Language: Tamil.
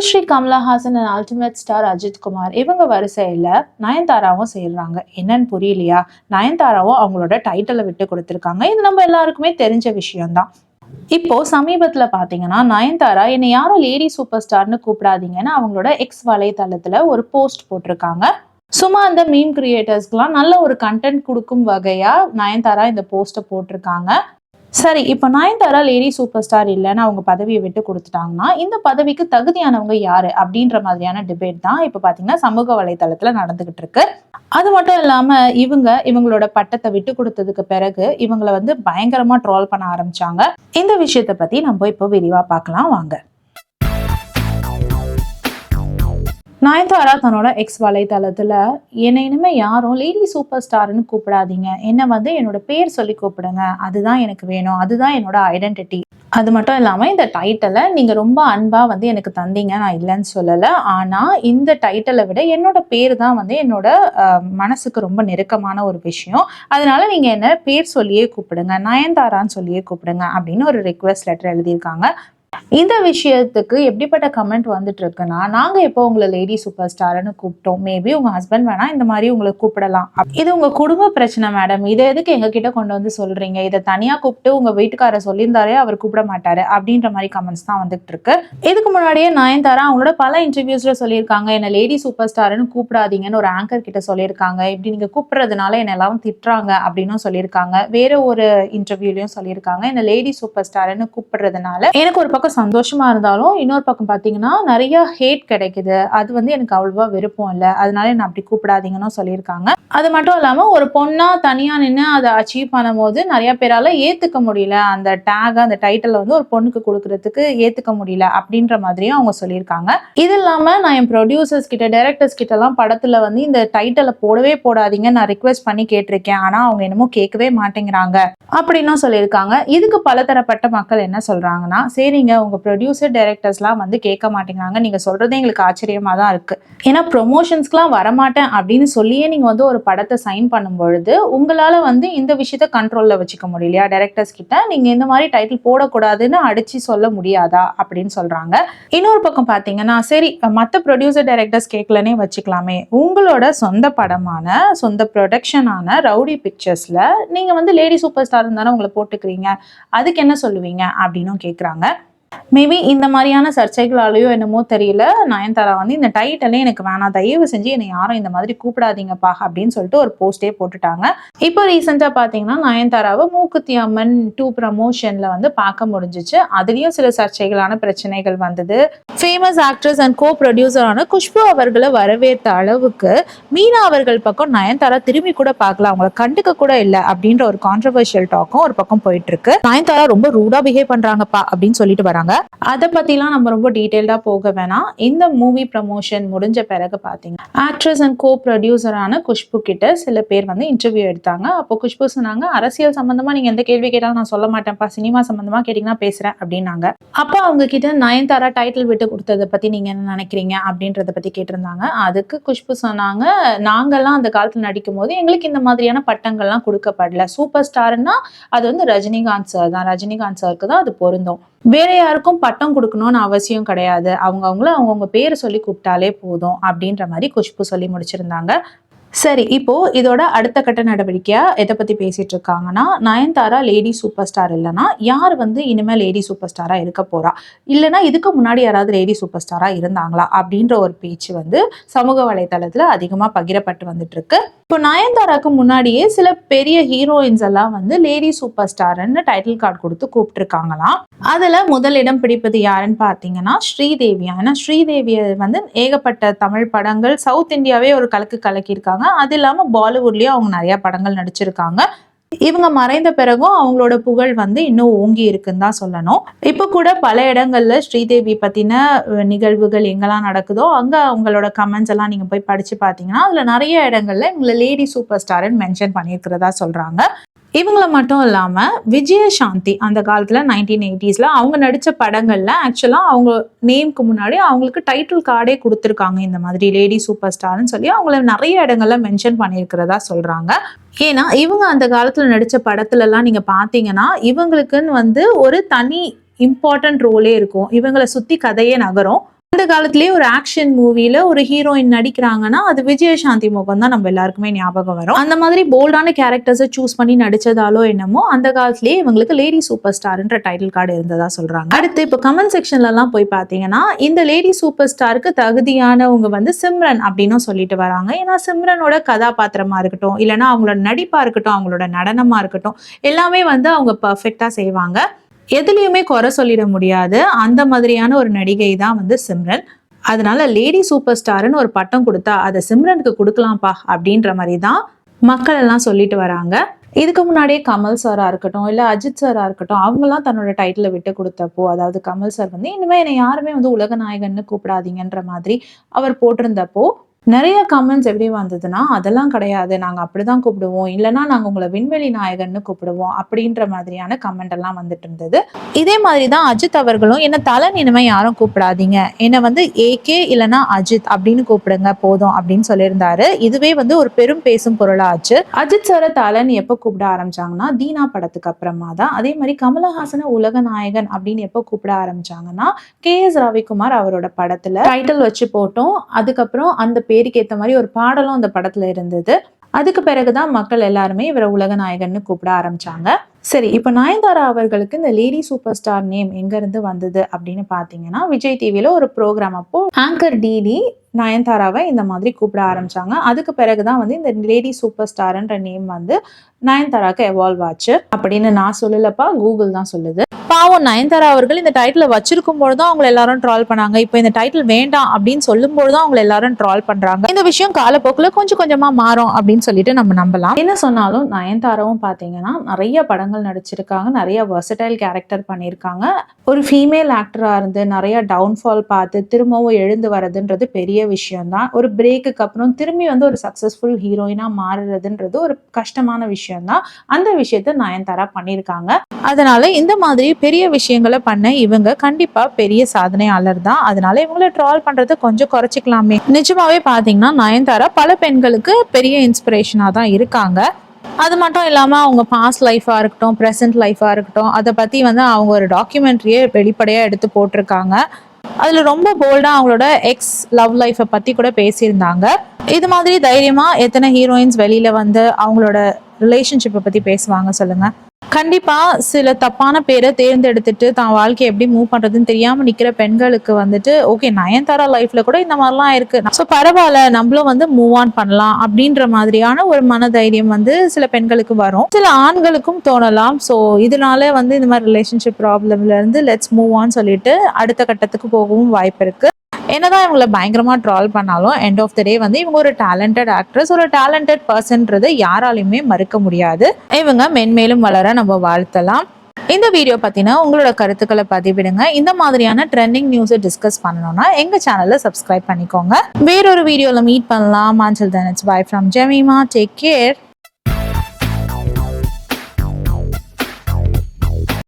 Padma Shri Kamal Haasan and ultimate star Ajith Kumar இவங்க வரிசையில் நயன்தாராவும் சேர்றாங்க. என்னன்னு புரியலையா? நயன்தாராவும் அவங்களோட டைட்டிலை விட்டு கொடுத்துருக்காங்க. இது நம்ம எல்லாருக்குமே தெரிஞ்ச விஷயம்தான். இப்போ சமீபத்துல பாத்தீங்கன்னா நயன்தாரா என்னை யாரும் லேடி சூப்பர் ஸ்டார்னு கூப்பிடாதீங்கன்னு அவங்களோட எக்ஸ் வலைத்தளத்துல ஒரு போஸ்ட் போட்டிருக்காங்க. சும்மா அந்த மீம் கிரியேட்டர்ஸ்க்குலாம் நல்ல ஒரு கண்டென்ட் கொடுக்கும் வகையா நயன்தாரா இந்த போஸ்ட்டை போட்டிருக்காங்க. சரி இப்போ நயன்தாரா லேடி சூப்பர் ஸ்டார் இல்லைன்னு அவங்க பதவியை விட்டு கொடுத்துட்டாங்கன்னா இந்த பதவிக்கு தகுதியானவங்க யாரு அப்படின்ற மாதிரியான டிபேட் தான் இப்போ பார்த்தீங்கன்னா சமூக வலைதளத்துல நடந்துகிட்டு இருக்கு. அது மட்டும் இல்லாம இவங்க இவங்களோட பட்டத்தை விட்டு கொடுத்ததுக்கு பிறகு இவங்களை வந்து பயங்கரமா ட்ரோல் பண்ண ஆரம்பிச்சாங்க. இந்த விஷயத்தை பத்தி நம்ம இப்போ விரிவா பார்க்கலாம் வாங்க. நயன்தாரா தன்னோட எக்ஸ் வலைதளத்தில் என்னை இனிமேல் யாரும் லேடி சூப்பர் ஸ்டார்னு கூப்பிடாதீங்க. என்னை வந்து என்னோட பேர் சொல்லி கூப்பிடுங்க. அதுதான் எனக்கு வேணும். அதுதான் என்னோட ஐடென்டிட்டி அது மட்டும் இல்லாமல் இந்த டைட்டலை நீங்கள் ரொம்ப அன்பாக வந்து எனக்கு தந்தீங்க. நான் இல்லைன்னு சொல்லலை. ஆனால் இந்த டைட்டலை விட என்னோட பேர் தான் வந்து என்னோட மனசுக்கு ரொம்ப நெருக்கமான ஒரு விஷயம். அதனால நீங்கள் என்ன பேர் சொல்லியே கூப்பிடுங்க. நயன்தாரான்னு சொல்லியே கூப்பிடுங்க அப்படின்னு ஒரு ரெக்வஸ்ட் லெட்டர் எழுதியிருக்காங்க. இந்த விஷயத்துக்கு எப்படிப்பட்ட கமெண்ட் வந்துட்டு இருக்குன்னா நாங்க எப்போ உங்களை லேடி சூப்பர் ஸ்டார்னு கூப்பிட்டோம் மேபி உங்க ஹஸ்பண்ட் வேணா இந்த மாதிரி உங்களை கூப்பிடலாம். இது உங்க குடும்ப பிரச்சனை மேடம் இதை எதுக்கு எங்க கிட்ட கொண்டு வந்து சொல்றீங்க? இதை தனியா கூப்பிட்டு உங்க வீட்டுக்காரர் சொல்லியிருந்தாரே அவர் கூப்பிட மாட்டாரு அப்படின்ற மாதிரி கமெண்ட்ஸ் தான் வந்துட்டு இருக்கு இதுக்கு முன்னாடியே நயன்தாரா அவங்களோட பல இன்டர்வியூஸ்ல சொல்லியிருக்காங்க என்ன லேடி சூப்பர் ஸ்டார்னு கூப்பிடாதீங்கன்னு ஒரு ஆங்கர் கிட்ட சொல்லியிருக்காங்க. இப்படி நீங்க கூப்பிடுறதுனால என்ன எல்லாரும் திட்டுறாங்க அப்படின்னும் சொல்லியிருக்காங்க. வேற ஒரு இன்டர்வியூலயும் சொல்லியிருக்காங்க என்ன லேடி சூப்பர் ஸ்டார்னு கூப்பிடுறதுனால எனக்கு ஒரு பக்கம் சந்தோஷமாக இருந்தாலும் இன்னொரு பக்கம் பார்த்தீங்கன்னா நிறைய ஹேட் கிடைக்குது. அது வந்து எனக்கு அவ்வளோவா விருப்பம் இல்லை. அதனால என்னை அப்படி கூப்பிடாதீங்கன்னு சொல்லியிருக்காங்க. அது மட்டும் இல்லாமல் ஒரு பொண்ணாக தனியாக நின்று அதை அச்சீவ் பண்ணும்போது நிறைய பேரால் ஏற்றுக்க முடியல. அந்த டேக் அந்த டைட்டிலை வந்து ஒரு பொண்ணுக்கு கொடுக்கறதுக்கு ஏற்றுக்க முடியல அப்படின்ற மாதிரியும் அவங்க சொல்லியிருக்காங்க. இது இல்லாமல் நான் என் ப்ரொடியூசர்ஸ் கிட்ட டேரக்டர்ஸ் கிட்ட எல்லாம் வந்து இந்த டைட்டிலை போடவே போடாதீங்க நான் ரிக்வெஸ்ட் பண்ணி கேட்டிருக்கேன். ஆனால் அவங்க என்னமோ கேட்கவே மாட்டேங்கிறாங்க. அப்படின்னும் சொல்லியிருக்காங்க. இதுக்கு பலதரப்பட்ட மக்கள் என்ன சொல்கிறாங்கன்னா சரிங்க உங்க ப்ரொடியூசர் டைரக்டர்ஸ்லாம் வந்து கேட்க மாட்டேங்கிறாங்க. நீங்கள் சொல்கிறதே எங்களுக்கு ஆச்சரியமாக தான் இருக்குது ஏன்னா ப்ரொமோஷன்ஸ்க்குலாம் வரமாட்டேன் அப்படின்னு சொல்லியே நீங்கள் வந்து ஒரு படத்தை சைன் பண்ணும் பொழுது உங்களால் வந்து இந்த விஷயத்த கண்ட்ரோலில் வச்சுக்க முடியலையா டைரக்டர்ஸ் கிட்ட நீங்கள் இந்த மாதிரி டைட்டில் போடக்கூடாதுன்னு அடித்து சொல்ல முடியாதா? அப்படின்னு சொல்கிறாங்க இன்னொரு பக்கம் பார்த்தீங்கன்னா சரி மற்ற ப்ரொடியூசர் டைரக்டர்ஸ் கேட்கலனே வச்சுக்கலாமே. உங்களோட சொந்த படமான சொந்த ப்ரொடக்ஷனான ரவுடி பிக்சர்ஸில் நீங்கள் வந்து லேடி சூப்பர் ஸ்டார் தானே உங்களை போட்டுக்கிறீங்க. அதுக்கு என்ன சொல்லுவீங்க? அப்படின்னும் கேட்குறாங்க மேபி இந்த மாதிரியான சர்ச்சைகளாலேயோ என்னமோ தெரியல. நயன்தாரா வந்து இந்த டைட்டலே எனக்கு வேணாம். தயவு செஞ்சு என்னை யாரும் இந்த மாதிரி கூப்பிடாதீங்கப்பா அப்படின்னு சொல்லிட்டு ஒரு போஸ்டே போட்டுட்டாங்க. இப்போ ரீசெண்டாக பார்த்தீங்கன்னா நயன்தாராவை மூக்குத்தி அம்மன் டூ ப்ரமோஷனில் வந்து பார்க்க முடிஞ்சிச்சு. அதுலேயும் சில சர்ச்சைகளான பிரச்சனைகள் வந்தது. ஃபேமஸ் ஆக்ட்ரஸ் அண்ட் கோ ப்ரொடியூசரான குஷ்பு அவர்களை வரவேற்ற அளவுக்கு மீனா அவர்கள் பக்கம் நயன்தாரா திரும்பி கூட பார்க்கல. அவங்கள கண்டுக்க கூட இல்லை அப்படின்ற ஒரு கான்ட்ரவர்ஷியல் டாக்கும் ஒரு பக்கம் போயிட்டு இருக்கு. நயன்தாரா ரொம்ப ரூடா பிஹேவ் பண்றாங்கப்பா அப்படின்னு சொல்லிட்டு வராங்க. அதை பத்திலாம் நம்ம ரொம்ப டீட்டெயில்டா போக வேணாம். இந்த மூவி ப்ரமோஷன் முடிஞ்ச பிறகு பாத்தீங்க. ஆக்ட்ரஸ் அண்ட் கோ ப்ரொடியூசரான குஷ்பு கிட்ட சில பேர் வந்து இன்டர்வியூ எடுத்தாங்க. அப்போ குஷ்பு சொன்னாங்க அரசியல் சம்பந்தமா நீங்க எந்த கேள்வி கேட்டாலும் நான் சொல்ல மாட்டேன்ப்பா. சினிமா சம்பந்தமா கேட்டீங்கன்னா பேசுறேன் அப்படின்னாங்க. அப்போ அவங்க கிட்ட நயன்தாரா டைட்டில் விட்டு கொடுத்ததை பத்தி நீங்க என்ன நினைக்கிறீங்க? அப்படின்றத பத்தி கேட்டிருந்தாங்க. அதுக்கு குஷ்பு சொன்னாங்க நாங்கெல்லாம் அந்த காலத்துல நடிக்கும் போது எங்களுக்கு இந்த மாதிரியான பட்டங்கள்லாம் கொடுக்கப்படல. சூப்பர் ஸ்டார்னா அது வந்து ரஜினிகாந்த் சார் தான். ரஜினிகாந்த் சாருக்கு தான் அது பொருந்தும். வேற யாருக்கும் பட்டம் கொடுக்கணும்னு அவசியம் கிடையாது. அவங்க அவங்கள அவங்கவுங்க பேரை சொல்லி கூப்பிட்டாலே போதும் அப்படின்ற மாதிரி குஷ்பு சொல்லி முடிச்சிருந்தாங்க. சரி இப்போ இதோட அடுத்த கட்ட நடவடிக்கையா எதை பத்தி பேசிட்டு இருக்காங்கன்னா நயன்தாரா லேடி சூப்பர் ஸ்டார் இல்லைன்னா யார் வந்து இனிமே லேடி சூப்பர் ஸ்டாரா இருக்க போறா? இல்லைன்னா இதுக்கு முன்னாடி யாராவது லேடி சூப்பர் ஸ்டாரா இருந்தாங்களா? அப்படின்ற ஒரு பேச்சு வந்து சமூக வலைதளத்துல அதிகமா பகிரப்பட்டு வந்துட்டு இருக்கு இப்போ நயன்தாராக்கு முன்னாடியே சில பெரிய ஹீரோயின்ஸ் எல்லாம் வந்து லேடி சூப்பர் ஸ்டார்ன்னு டைட்டில் கார்டு கொடுத்து கூப்பிட்டுருக்காங்களாம். அதில் முதலிடம் பிடிப்பது யாருன்னு பார்த்தீங்கன்னா ஸ்ரீதேவியா ஏன்னா ஸ்ரீதேவியை வந்து ஏகப்பட்ட தமிழ் படங்கள் சவுத் இந்தியாவே ஒரு கலக்கு கலக்கியிருக்காங்க. அது இல்லாமல் பாலிவுட்லயும் அவங்க நிறையா படங்கள் நடிச்சிருக்காங்க. இவங்க மறைந்த பிறகும் அவங்களோட புகழ் வந்து இன்னும் ஓங்கி இருக்குன்னு தான் சொல்லணும். இப்போ கூட பல இடங்கள்ல ஸ்ரீதேவி பத்தின நிகழ்வுகள் எங்கெல்லாம் நடக்குதோ அங்க அவங்களோட கமெண்ட்ஸ் எல்லாம் நீங்க போய் படிச்சு பார்த்தீங்கன்னா அதுல நிறைய இடங்கள்ல இவங்களை லேடி சூப்பர் ஸ்டார்னு மென்ஷன் பண்ணியிருக்கிறதா சொல்றாங்க. இவங்கள மட்டும் இல்லாமல் விஜயசாந்தி அந்த காலத்தில் நைன்டீன் எயிட்டிஸில் அவங்க நடித்த படங்களில் ஆக்சுவலாக அவங்க நேம்க்கு முன்னாடி அவங்களுக்கு டைட்டில் கார்டே கொடுத்துருக்காங்க இந்த மாதிரி லேடி சூப்பர் ஸ்டார்னு சொல்லி அவங்கள நிறைய இடங்கள்ல மென்ஷன் பண்ணியிருக்கிறதா சொல்கிறாங்க ஏன்னா இவங்க அந்த காலத்தில் நடித்த படத்துலலாம் நீங்கள் பார்த்தீங்கன்னா இவங்களுக்குன்னு வந்து ஒரு தனி இம்பார்ட்டன்ட் ரோலே இருக்கும். இவங்களை சுற்றி கதையே நகரும். அந்த காலத்திலேயே ஒரு ஆக்ஷன் மூவில ஒரு ஹீரோயின் நடிக்கிறாங்கன்னா அது விஜயசாந்தி முகம் தான் நம்ம எல்லாருக்குமே ஞாபகம் வரும். அந்த மாதிரி போல்டான கேரக்டர்ஸை சூஸ் பண்ணி நடிச்சதாலோ என்னமோ அந்த காலத்திலேயே இவங்களுக்கு லேடி சூப்பர் ஸ்டார்ன்ற டைட்டில் கார்டு இருந்ததா சொல்றாங்க. அடுத்து இப்போ கமெண்ட் செக்ஷன்ல எல்லாம் போய் பார்த்தீங்கன்னா இந்த லேடி சூப்பர் ஸ்டாருக்கு தகுதியானவங்க வந்து சிம்ரன் அப்படின்னும் சொல்லிட்டு வராங்க. ஏன்னா சிம்ரனோட கதாபாத்திரமா இருக்கட்டும் இல்லைன்னா அவங்களோட நடிப்பா இருக்கட்டும் அவங்களோட நடனமா இருக்கட்டும் எல்லாமே வந்து அவங்க பர்ஃபெக்டா செய்வாங்க. எதுலேயுமே குறை சொல்லிட முடியாது. அந்த மாதிரியான ஒரு நடிகை தான் வந்து சிம்ரன். அதனால லேடி சூப்பர் ஸ்டார்னு ஒரு பட்டம் கொடுத்தா அதை சிம்ரனுக்கு கொடுக்கலாம்ப்பா அப்படின்ற மாதிரி தான் மக்கள் எல்லாம் சொல்லிட்டு வராங்க. இதுக்கு முன்னாடியே கமல் சாரா இருக்கட்டும் இல்லை அஜித் சாரா இருக்கட்டும் அவங்கெல்லாம் தன்னோட டைட்டிலை விட்டு கொடுத்தப்போ அதாவது கமல் சார் வந்து இனிமேல் என்னை யாருமே வந்து உலக நாயகன்னு கூப்பிடாதீங்கன்ற மாதிரி அவர் போட்டிருந்தப்போ நிறைய கமெண்ட்ஸ் எப்படி வந்ததுன்னா அதெல்லாம் கிடையாது. நாங்கள் அப்படிதான் கூப்பிடுவோம். இல்லைன்னா நாங்கள் உங்களை விண்வெளி நாயகன்னு கூப்பிடுவோம். அப்படின்ற மாதிரியான கமெண்ட் எல்லாம் வந்துட்டு இருந்தது. இதே மாதிரி தான் அஜித் அவர்களும் என்ன தலன் இனிமே யாரும் கூப்பிடாதீங்க. என்னை வந்து ஏகே இல்லைன்னா அஜித் அப்படின்னு கூப்பிடுங்க போதும் அப்படின்னு சொல்லியிருந்தாரு. இதுவே வந்து ஒரு பெரும் பேசும் பொருளாச்சு அஜித் சாரை தலன் எப்போ கூப்பிட ஆரம்பிச்சாங்கன்னா தீனா படத்துக்கு அப்புறமா தான். அதே மாதிரி கமலஹாசன உலக நாயகன் அப்படின்னு எப்போ கூப்பிட ஆரம்பிச்சாங்கன்னா கே எஸ் ரவிக்குமார் அவரோட படத்துல டைட்டில் வச்சு போட்டோம். அதுக்கப்புறம் அந்த பேருக்கு ஏற்ற மாதிரி ஒரு பாடலும் அந்த படத்துல இருந்தது. அதுக்கு பிறகுதான் மக்கள் எல்லாருமே இவரை உலக நாயகன்னு கூப்பிட ஆரம்பிச்சாங்க. சரி இப்போ நயன்தாரா அவர்களுக்கு இந்த லேடி சூப்பர் ஸ்டார் நேம் எங்க இருந்து வந்தது அப்படின்னு பார்த்தீங்கன்னா விஜய் டிவியில ஒரு ப்ரோக்ராம் அப்போ ஆங்கர் டிடி நயன்தாராவை இந்த மாதிரி கூப்பிட ஆரம்பிச்சாங்க. அதுக்கு பிறகுதான் வந்து இந்த லேடி சூப்பர் ஸ்டார்ன்ற நேம் வந்து நயன்தாராக்கு எவால்வ் ஆச்சு. அப்படின்னு நான் சொல்லலப்பா கூகுள் தான் சொல்லுது. பாவம் நயன்தாரா அவர்கள் இந்த டைட்டில் வச்சிருக்கும் பொழுது தான் அவங்களை எல்லாரும் ட்ரால் பண்ணாங்க. இப்போ இந்த டைட்டில் வேண்டாம் அப்படின்னு சொல்லும்போது தான் அவங்களை எல்லாரும் ட்ரால் பண்றாங்க. இந்த விஷயம் காலப்போக்கில் கொஞ்சம் கொஞ்சமா மாறும் அப்படின்னு சொல்லிட்டு நம்ம நம்பலாம். என்ன சொன்னாலும் நயன்தாராவும் பார்த்தீங்கன்னா நிறைய படங்கள் நடிச்சிருக்காங்க. நிறைய வெர்சடைல் கேரக்டர் பண்ணியிருக்காங்க. ஒரு ஃபீமேல் ஆக்டரா இருந்து நிறைய டவுன்ஃபால் பார்த்து திரும்பவும் எழுந்து வர்றதுன்றது பெரிய விஷயம் தான் ஒரு பிரேக்குக்கு அப்புறம் திரும்பி வந்து ஒரு சக்ஸஸ்ஃபுல் ஹீரோயினா மாறுறதுன்றது ஒரு கஷ்டமான விஷயம்தான். அந்த விஷயத்த நயன்தாரா பண்ணியிருக்காங்க. அதனால் இந்த மாதிரி பெரிய விஷயங்களை பண்ண இவங்க கண்டிப்பாக பெரிய சாதனையாளர் தான். அதனால இவங்கள ட்ரால் பண்ணுறது கொஞ்சம் குறைச்சிக்கலாமே. நிஜமாவே பார்த்தீங்கன்னா நயன்தாரா பல பெண்களுக்கு பெரிய இன்ஸ்பிரேஷனாக தான் இருக்காங்க. அது மட்டும் இல்லாமல் அவங்க பாஸ்ட் லைஃபாக இருக்கட்டும் ப்ரெசன்ட் லைஃபாக இருக்கட்டும் அதை பற்றி வந்து அவங்க ஒரு டாக்குமெண்ட்ரியே வெளிப்படையாக எடுத்து போட்டிருக்காங்க. அதில் ரொம்ப போல்டாக அவங்களோட எக்ஸ் லவ் லைஃப்பை பற்றி கூட பேசியிருந்தாங்க. இது மாதிரி தைரியமாக எத்தனை ஹீரோயின்ஸ் வெளியில் வந்து அவங்களோட ரிலேஷன்ஷிப்பை பற்றி பேசுவாங்க சொல்லுங்கள் கண்டிப்பாக சில தப்பான பேரை தேர்ந்தெடுத்துட்டு தான் வாழ்க்கையை எப்படி மூவ் பண்ணுறதுன்னு தெரியாமல் நிற்கிற பெண்களுக்கு வந்துட்டு ஓகே நயன்தாரா லைஃப்பில் கூட இந்த மாதிரிலாம் இருக்குது ஸோ பரவாயில்ல நம்மளும் வந்து மூவ் ஆன் பண்ணலாம் அப்படின்ற மாதிரியான ஒரு மனதைரியம் வந்து சில பெண்களுக்கு வரும். சில ஆண்களுக்கும் தோணலாம். ஸோ இதனால வந்து இந்த மாதிரி ரிலேஷன்ஷிப் ப்ராப்ளம்ல இருந்து லெட்ஸ் மூவ் ஆன் சொல்லிட்டு அடுத்த கட்டத்துக்கு போகவும் வாய்ப்பு இருக்கு. என்னதான் இவங்களை பயங்கரமா ட்ரால் பண்ணாலும் எண்ட் ஆஃப் த டே வந்து இவங்க ஒரு டேலண்டட் ஆக்ட்ரஸ் ஒரு டேலண்டட் பர்சன்றது யாராலையுமே மறுக்க முடியாது. இவங்க மென்மேலும் வளர நம்ம வாழ்த்தலாம். இந்த வீடியோ பற்றினா உங்களோட கருத்துக்களை பதிவிடுங்க. இந்த மாதிரியான ட்ரெண்டிங் நியூஸை டிஸ்கஸ் பண்ணணும்னா எங்க சேனலை சப்ஸ்கிரைப் பண்ணிக்கோங்க. வேறொரு வீடியோல மீட் பண்ணலாம். மாஞ்சல் தன் it's bye from Jemima take care